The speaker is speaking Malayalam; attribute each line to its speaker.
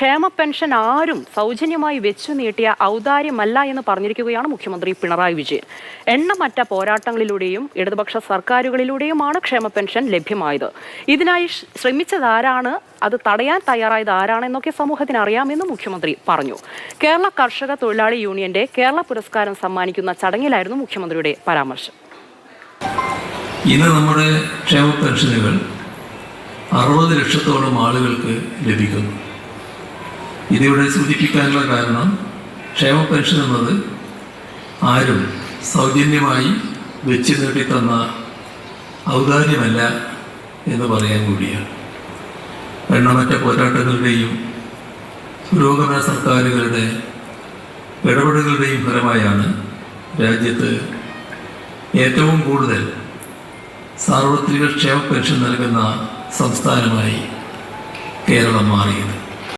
Speaker 1: ക്ഷേമ പെൻഷൻ ആരും സൗജന്യമായി വെച്ചു നീട്ടിയ ഔദാര്യമല്ല എന്ന് പറഞ്ഞിരിക്കുകയാണ് മുഖ്യമന്ത്രി പിണറായി വിജയൻ. എണ്ണമറ്റ പോരാട്ടങ്ങളിലൂടെയും ഇടതുപക്ഷ സർക്കാരുകളിലൂടെയുമാണ് ക്ഷേമ പെൻഷൻ ലഭ്യമായത്. ഇതിനായി ശ്രമിച്ചതാരാണ് അത് തടയാൻ തയ്യാറായത് ആരാണെന്നൊക്കെ സമൂഹത്തിന് അറിയാമെന്ന് മുഖ്യമന്ത്രി പറഞ്ഞു. കേരള കർഷക തൊഴിലാളി യൂണിയന്റെ കേരള പുരസ്കാരം സമ്മാനിക്കുന്ന ചടങ്ങിലായിരുന്നു മുഖ്യമന്ത്രിയുടെ പരാമർശം.
Speaker 2: ഇന്ന് നമ്മുടെ ക്ഷേമ പെൻഷനുകൾ അറുപത് ലക്ഷത്തോളം ആളുകൾക്ക് ലഭിക്കുന്നു. ഇതിവിടെ സൂചിപ്പിക്കാനുള്ള കാരണം ക്ഷേമ പെൻഷൻ എന്നത് ആരും സൗജന്യമായി വെച്ച് നീട്ടിത്തന്ന ഔദാര്യമല്ല എന്ന് പറയാൻ കൂടിയാണ്. എണ്ണമറ്റ പോരാട്ടങ്ങളുടെയും പുരോഗമന സർക്കാരുകളുടെ ഇടപെടലുകളുടെയും ഫലമായാണ് രാജ്യത്ത് ഏറ്റവും കൂടുതൽ സാർവത്രിക ക്ഷേമ പെൻഷൻ നൽകുന്ന സംസ്ഥാനമായി കേരളം മാറിയത്.